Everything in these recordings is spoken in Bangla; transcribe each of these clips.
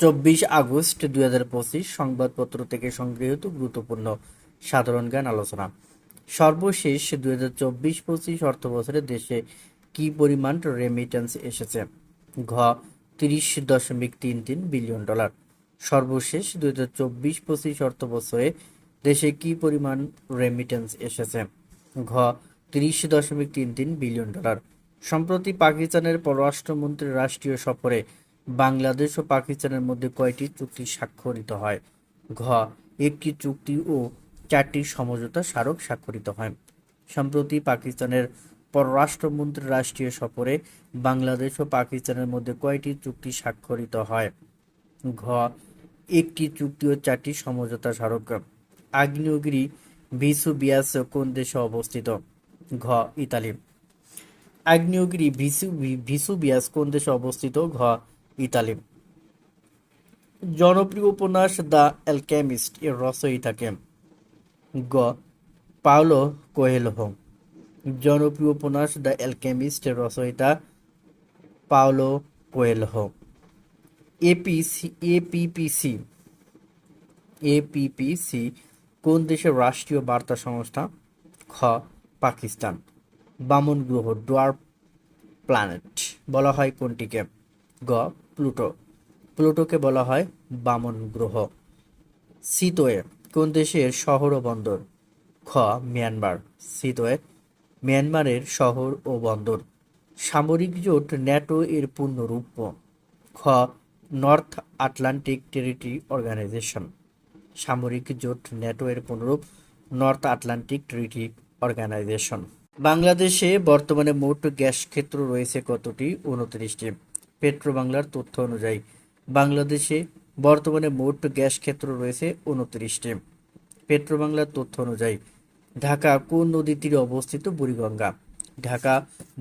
চব্বিশ আগস্ট দুই হাজার পঁচিশ সংবাদপত্র থেকে সংগৃহীত গুরুত্বপূর্ণ সাধারণ জ্ঞান আলোচনা। সর্বশেষ দুই হাজার চব্বিশ পঁচিশ অর্থ বছরে দেশে কি পরিমাণ রেমিটেন্স এসেছে? ঘ, তিরিশ দশমিক তিন তিন বিলিয়ন ডলার। সর্বশেষ দুই হাজার চব্বিশ পঁচিশ অর্থ বছরে দেশে কি পরিমাণ রেমিটেন্স এসেছে? ঘ, তিরিশ দশমিক তিন তিন বিলিয়ন ডলার। সম্প্রতি পাকিস্তানের পররাষ্ট্রমন্ত্রীর রাষ্ট্রীয় সফরে বাংলাদেশ ও পাকিস্তানের মধ্যে কয়টি চুক্তি স্বাক্ষরিত হয়? ঘ, একটি চুক্তি ও চারটি সমঝোতা স্মারক স্বাক্ষরিত হয়। সম্প্রতি পাকিস্তানের পররাষ্ট্রমন্ত্রীর রাষ্ট্রীয় সফরে বাংলাদেশ ও পাকিস্তানের মধ্যে কয়টি চুক্তি স্বাক্ষরিত হয়? ঘ, একটি চুক্তি ও চারটি সমঝোতা স্মারক। আগ্নেয়গিরি ভিসুবিয়াস কোন দেশে অবস্থিত? ঘ, ইতালি। আগ্নেয়গিরি, ভিসু ভিসুবিয়াস কোন দেশে অবস্থিত? ঘ ইতালি। জনপ্রিয় উপন্যাস দ্য অ্যালকেমিস্ট এর রচয়িতাকে গ পাওলো কোয়েলহো জনপ্রিয় উপন্যাস দ্য অ্যালকেমিস্ট এর রচয়িতা পাওলো কোয়েলহো এপিসি এপিপিসি এপিপিসি কোন দেশের রাষ্ট্রীয় বার্তা সংস্থা? খ পাকিস্তান। বামন গ্রহ, ডোয়ার্ফ প্ল্যানেট বলা হয় কোনটিকে? গ প্লুটো। প্লুটোকে বলা হয় বামন গ্রহ। সিতোয়ে কোন দেশের শহর ও বন্দর? খ, মিয়ানমার। সিতোয়ে মিয়ানমারের শহর ও বন্দর। সামরিক জোট ন্যাটো এর পূর্ণরূপ। খ, নর্থ আটলান্টিক টেরিটরি অর্গানাইজেশন। সামরিক জোট ন্যাটো এর পুনরূপ নর্থ আটলান্টিক ট্রিটি অর্গানাইজেশন। বাংলাদেশে বর্তমানে মোট গ্যাস ক্ষেত্র রয়েছে কতটি? উনত্রিশটি। পেট্রো বাংলার তথ্য অনুযায়ী, বাংলাদেশে বর্তমানে মোট গ্যাস ক্ষেত্র রয়েছে উনত্রিশটি। পেট্রো বাংলার তথ্য অনুযায়ী, ঢাকা কোন নদীর তীরে অবস্থিত? বুড়িগঙ্গা। ঢাকা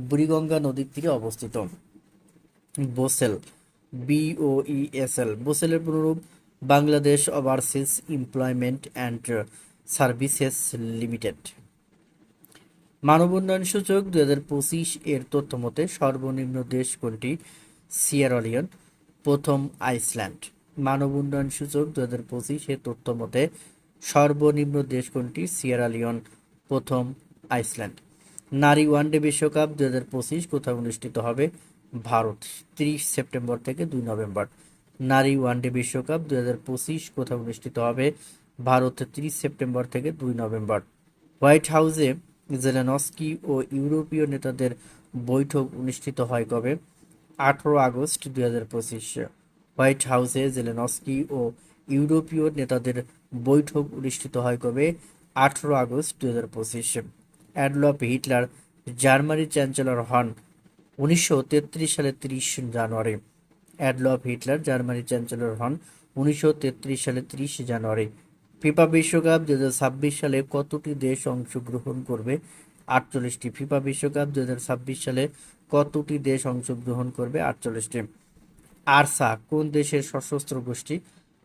বুড়িগঙ্গা নদীর তীরে অবস্থিত। বোসেল বিওইএসএল বোসেলের পুনরূপ Bangladesh Overseas Employment and Services Limited. মানব উন্নয়ন সূচক দুই হাজার পঁচিশ এর তথ্য মতে সর্বনিম্ন দেশ কোনটি? সিয়ারলিয়ন প্রথম আইসল্যান্ড। মানব উন্নয়ন সূচক দু হাজার পঁচিশ এর তথ্য মতে, সর্বনিম্ন দেশ কোনটি? সিয়ারালিয়ন প্রথম আইসল্যান্ড। নারী ওয়ানডে বিশ্বকাপ দু হাজার পঁচিশ কোথায় অনুষ্ঠিত হবে? ভারত, তিরিশ সেপ্টেম্বর থেকে দুই নভেম্বর। নারী ওয়ানডে বিশ্বকাপ দু হাজার পঁচিশ কোথায় অনুষ্ঠিত হবে? ভারত, তিরিশ সেপ্টেম্বর থেকে দুই নভেম্বর। হোয়াইট হাউসে জেলেনস্কি ও ইউরোপীয় নেতাদের বৈঠক অনুষ্ঠিত হয় কবে? আঠারো আগস্ট দুই হাজার পঁচিশ। হোয়াইট হাউসে জেলেনস্কি ও ইউরোপীয় নেতাদের বৈঠক অনুষ্ঠিত হয় কবে? আঠারো আগস্ট দুই হাজার পঁচিশ। অ্যাডলফ হিটলার জার্মানির চ্যান্সেলর হন উনিশশো তেত্রিশ সালে তিরিশ জানুয়ারি। অ্যাডলফ হিটলার জার্মানির চ্যান্সেলর হন উনিশশো তেত্রিশ সালে তিরিশ জানুয়ারি। ফিফা বিশ্বকাপ দু ছাব্বিশ সালে কতটি দেশ অংশগ্রহণ করবে? আটচল্লিশটি। ফিফা বিশ্বকাপ দু ছাব্বিশ সালে কতটি দেশ অংশগ্রহণ করবে? আটচল্লিশটি। আরসা, কোন দেশের সশস্ত্র গোষ্ঠী?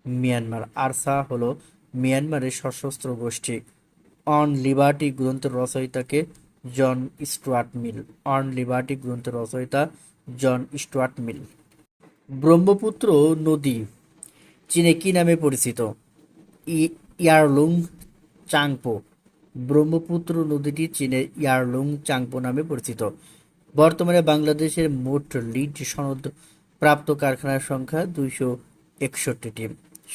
মিয়ানমার। আরসা হলো মিয়ানমারের সশস্ত্র গোষ্ঠী। অন লিবার্টি গ্রন্থের রচয়িতাকে John Stuart Mill. On Liberty গ্রন্থের রচয়িতা জন স্টুয়ার্ট মিল। ব্রহ্মপুত্র নদী, চীনে কি নামে পরিচিত? ইয়ারলুং চাংপো। ব্রহ্মপুত্র নদীটি চীনে ইয়ারলুং চাংপো নামে পরিচিত। বর্তমানে বাংলাদেশের মোট লিড সনদ প্রাপ্ত কারখানার সংখ্যা দুইশো একষট্টিটি।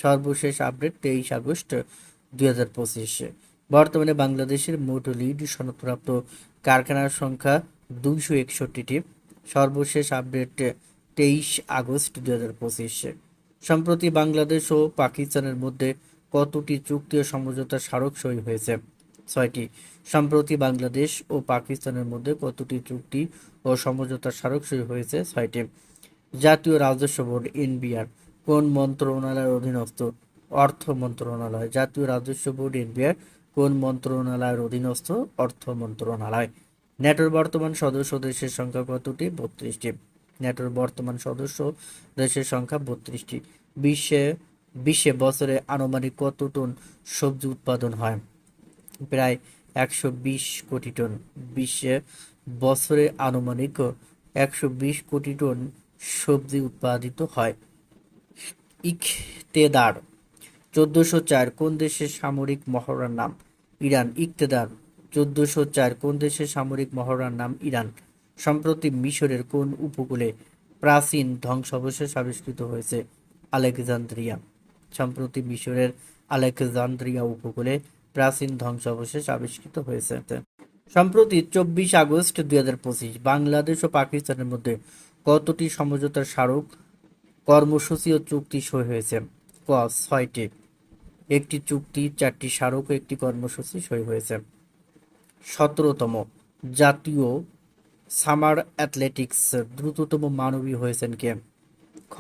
সর্বশেষ আপডেট তেইশ আগস্ট দুই হাজার পঁচিশে। বর্তমানে বাংলাদেশের মোট লিড সনদপ্রাপ্ত কারখানার সংখ্যা দুইশো একষট্টিটি। সর্বশেষ আপডেট তেইশ আগস্ট দুই হাজার পঁচিশে। সম্প্রতি বাংলাদেশ ও পাকিস্তানের মধ্যে কতটি চুক্তি ও সমঝোতা স্মারক সই হয়েছে? ছয়টি। সম্প্রতি বাংলাদেশ ও পাকিস্তানের মধ্যে কতটি চুক্তি ও সমঝোতা স্মারক সই হয়েছে ছয়টি। জাতীয় রাজস্ব বোর্ড, এনবিআর, কোন মন্ত্রণালয়ের অধীনস্থ? অর্থ মন্ত্রণালয়। জাতীয় রাজস্ব বোর্ড, এনবিআর, কোন মন্ত্রণালয়ের অধীনস্থ? অর্থ মন্ত্রণালয়। ন্যাটোর বর্তমান সদস্য দেশের সংখ্যা কতটি? বত্রিশটি। ন্যাটোর বর্তমান সদস্য দেশের সংখ্যা বত্রিশটি। বিশ্বে বিশ্বে বছরে আনুমানিক কত টন সবজি উৎপাদন হয়? প্রায় একশো বিশ কোটি টন। বিশ্বে বছরে আনুমানিক একশো বিশ কোটি টন সবজি উৎপাদিত হয়। ইকতেদার, চোদ্দশো চার কোন দেশের সামরিক মহড়ার নাম? ইরান। ইকতেদার, চোদ্দশো চার কোন দেশের সামরিক মহড়ার নাম? ইরান। সম্প্রতি মিশরের কোন উপকূলে প্রাচীন ধ্বংসাবশেষ আবিষ্কৃত হয়েছে? আলেকজান্দ্রিয়া। সম্প্রতি মিশরের আলেকজান্দ্রিয়া উপকূলে প্রাচীন ধ্বংসাবশেষ আবিষ্কৃত হয়েছে। সম্প্রতি চব্বিশ আগস্ট দুই হাজার পঁচিশ বাংলাদেশ ও পাকিস্তানের মধ্যে কতটি সমঝোতার স্মারক কর্মসূচি ও চুক্তি সই হয়েছে? ক, ছয়টি। একটি চুক্তি, চারটি স্মারক, একটি কর্মসূচি সই হয়েছে। সতেরোতম, জাতীয় সামার অ্যাথলেটিক্স দ্রুততম মানবী হয়েছেন কে? খ,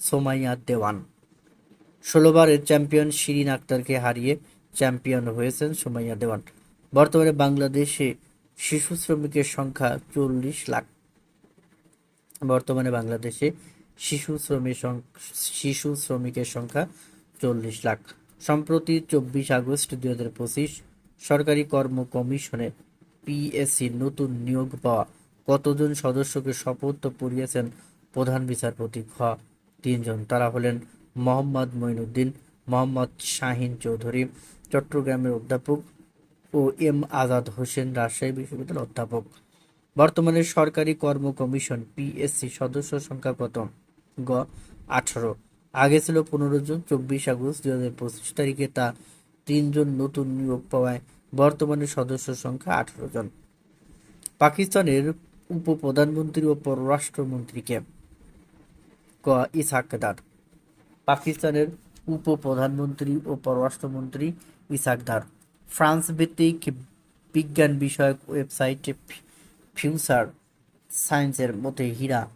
সোমাইয়া দেওয়ান। ষোলোবারের চ্যাম্পিয়ন শিরিন আক্তারকে হারিয়ে চ্যাম্পিয়ন হয়েছেন সোমাইয়া দেওয়ান। বর্তমানে বাংলাদেশে শিশু শ্রমিকের সংখ্যা চল্লিশ লাখ। বর্তমানে বাংলাদেশে শিশু শ্রমিক শিশু শ্রমিকের সংখ্যা চল্লিশ লাখ। সম্প্রতি চব্বিশ আগস্ট দুই হাজার পঁচিশ সরকারি কর্ম কমিশনে পিএসসি নতুন নিয়োগ পাওয়া কতজন সদস্যকে শপথ পড়িয়েছেন প্রধান বিচারপতি খ তিনজন। তারা হলেন মোহাম্মদ মঈনুদ্দিন মোহাম্মদ শাহিন চৌধুরী, চট্টগ্রামের অধ্যাপক ও এম আজাদ হোসেন রাজশাহী বিশ্ববিদ্যালয়ের অধ্যাপক। বর্তমানে সরকারি কর্ম কমিশন, পিএসসি, সদস্য সংখ্যা কত গ, আঠারো। আগে ছিল পনেরো জন, চব্বিশ আগস্ট দুই হাজার পঁচিশ তারিখে তা তিনজন নতুন নিয়োগ পাওয়ায় বর্তমানে সদস্য সংখ্যা আঠারো জন। পাকিস্তানের উপপ্রধানমন্ত্রী ও পররাষ্ট্রমন্ত্রীকে, ক ইসাকদার পাকিস্তানের উপপ্রধানমন্ত্রী ও পররাষ্ট্রমন্ত্রী ইসাকদার ফ্রান্স ভিত্তিক বিজ্ঞান বিষয়ক ওয়েবসাইট ফিউচার সায়েন্সের মতে হীরা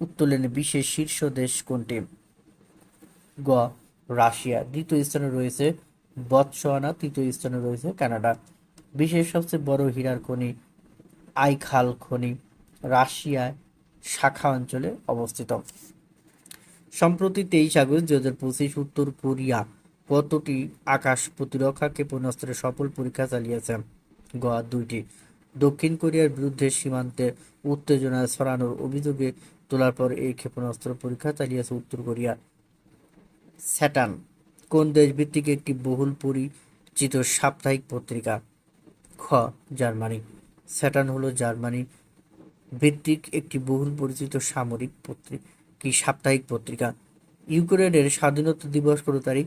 উত্তোলনে বিশ্বের শীর্ষ দেশ কোনটি? গ, রাশিয়া। দ্বিতীয় স্থানে রয়েছে বতসোয়ানা তৃতীয় স্থানে রয়েছে কানাডা। বিশ্বের সবচেয়ে বড় হীরার খনি আইখাল খনি রাশিয়ায় শাখা অঞ্চলে অবস্থিত। সম্প্রতি তেইশ আগস্ট দুই হাজার পঁচিশ উত্তর কোরিয়া কতটি আকাশ প্রতিরক্ষা ক্ষেপণাস্ত্রের সফল পরীক্ষা চালিয়েছে। গোয়া দুইটি। দক্ষিণ কোরিয়ার বিরুদ্ধে সীমান্তে উত্তেজনা ছড়ানোর অভিযোগে তোলার পর এই ক্ষেপণাস্ত্র পরীক্ষা চালিয়েছে উত্তর কোরিয়া। স্যাটান কোন দেশ ভিত্তিক একটি বহুল পরিচিত সাপ্তাহিক পত্রিকা? খ, জার্মানি। স্যাটান হলো জার্মানি ভিত্তিক একটি বহুল পরিচিত সামরিক পত্রিকা। কি সাপ্তাহিক পত্রিকা। ইউক্রেনের স্বাধীনতা দিবস কত তারিখ?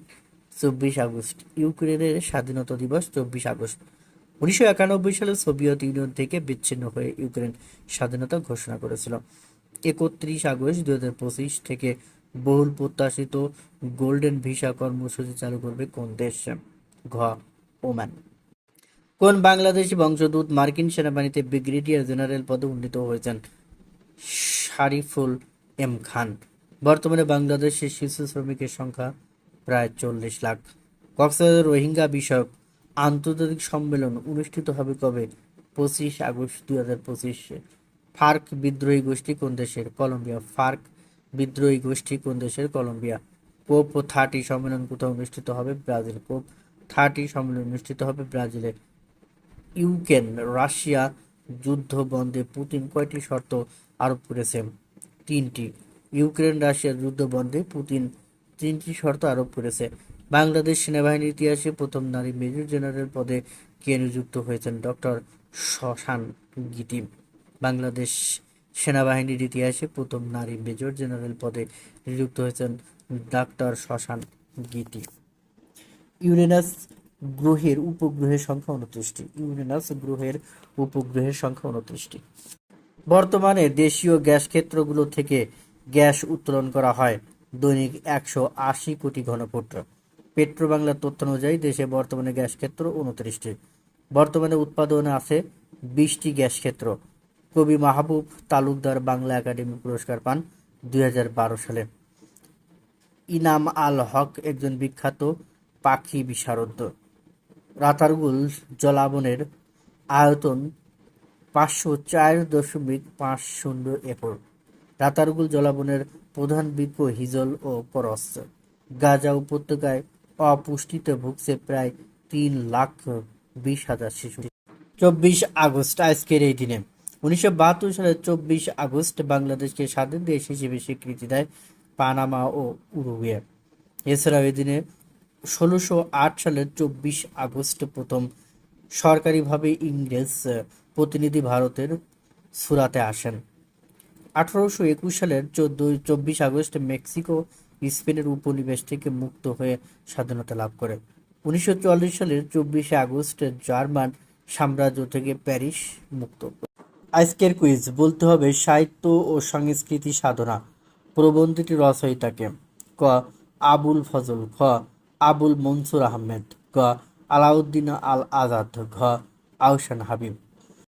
চব্বিশ আগস্ট। ইউক্রেনের স্বাধীনতা দিবস চব্বিশ আগস্ট। উনিশশো একানব্বই সালে সোভিয়েত ইউনিয়ন থেকে বিচ্ছিন্ন হয়ে ইউক্রেন স্বাধীনতা ঘোষণা করেছিল। একত্রিশ আগস্ট দু হাজার পঁচিশ থেকে বহুল প্রত্যাশিত গোল্ডেন ভিসা কর্মসূচি চালু করবে কোন দেশ? ঘ. ওমান। কোন বাংলাদেশি বংশোদ্ভূত মার্কিন সেনাবাহিনীতে ব্রিগেডিয়ার জেনারেল পদে উন্নীত হয়েছেন? শারিফুল এম খান। বর্তমানে বাংলাদেশের শিশু শ্রমিকের সংখ্যা প্রায় চল্লিশ লাখ। কক্সবাজার রোহিঙ্গা বিষয়ক আন্তর্জাতিক সম্মেলন অনুষ্ঠিত হবে কবে? পঁচিশ আগস্ট দুই হাজার পঁচিশে। ফার্ক বিদ্রোহী গোষ্ঠী কোন দেশের? কলম্বিয়া। ফার্ক বিদ্রোহী গোষ্ঠী কোন দেশের? কলম্বিয়া। কোপ থার্টি সম্মেলন কোথাও অনুষ্ঠিত হবে? ব্রাজিল। কোপ থার্টি সম্মেলন অনুষ্ঠিত হবে ব্রাজিলে। ইউক্রেন। রাশিয়া যুদ্ধ বন্ধে পুতিন কয়টি শর্ত আরোপ করেছে? তিনটি। ইউক্রেন, রাশিয়ার যুদ্ধ বন্ধে পুতিন তিনটি শর্ত আরোপ করেছে। বাংলাদেশ সেনাবাহিনীর ইতিহাসে প্রথম নারী মেজর জেনারেল পদে কে নিযুক্ত হয়েছেন? ডক্টর শশান গিটি। বাংলাদেশ সেনাবাহিনীর ইতিহাসে প্রথম নারী মেজর জেনারেল পদে নিযুক্ত হয়েছেন ডাক্তার শশান গিটি। ইউরেনাস গ্রহের উপগ্রহের সংখ্যা উনত্রিশটি। ইউরেনাস গ্রহের উপগ্রহের সংখ্যা উনত্রিশটি। বর্তমানে দেশীয় গ্যাস ক্ষেত্রগুলো থেকে গ্যাস উত্তোলন করা হয় দৈনিক একশো আশি কোটি ঘনফুট। পেট্রো বাংলার তথ্য অনুযায়ী দেশে বর্তমানে গ্যাস ক্ষেত্র উনত্রিশটি। বর্তমানে উৎপাদনে আছে বিশটি গ্যাস ক্ষেত্র। কবি মাহবুব তালুকদার বাংলা একাডেমি পুরস্কার পান দুই হাজার বারো সালে। ইনাম আল হক একজন বিখ্যাত পাখি বিশারদ। রাতারগুল জলাবনের আয়তন পাঁচশো চার দশমিক পাঁচ শূন্য একর। রাতারগুল জলাবনের প্রধান বৃক্ষ হিজল ও করস গাজা উপত্যকায় অপুষ্টিতে ভুগছে প্রায় তিন লাখ বিশ হাজার শিশু। চব্বিশ আগস্ট, আজকের এই দিনে। উনিশশো বাহাত্তর সালের চব্বিশ আগস্ট বাংলাদেশকে স্বাধীন দেশ হিসেবে স্বীকৃতি দেয় পানামা ও উরুগুয়ে। এছাড়াও এদিনে ষোলোশো আট সালের চব্বিশ আগস্ট প্রথম সরকারিভাবে ইংরেজ প্রতিনিধি ভারতের সুরাতে আসেন। আঠারোশো একুশ সালের চোদ্দই, চব্বিশ আগস্ট মেক্সিকো, স্পেনের উপনিবেশ থেকে মুক্ত হয়ে স্বাধীনতা লাভ করে। উনিশশো চুয়াল্লিশ সালের চব্বিশে আগস্ট জার্মান সাম্রাজ্য থেকে প্যারিস মুক্ত। আজকের কুইজ, বলতে হবে সাহিত্য ও সংস্কৃতি সাধনা। প্রবন্ধটি রচয়িতাকে ক, আবুল ফজল। খ আবুল মনসুর আহমেদ। ক আলাউদ্দিন আল আজাদ ঘ, আহসান হাবিব।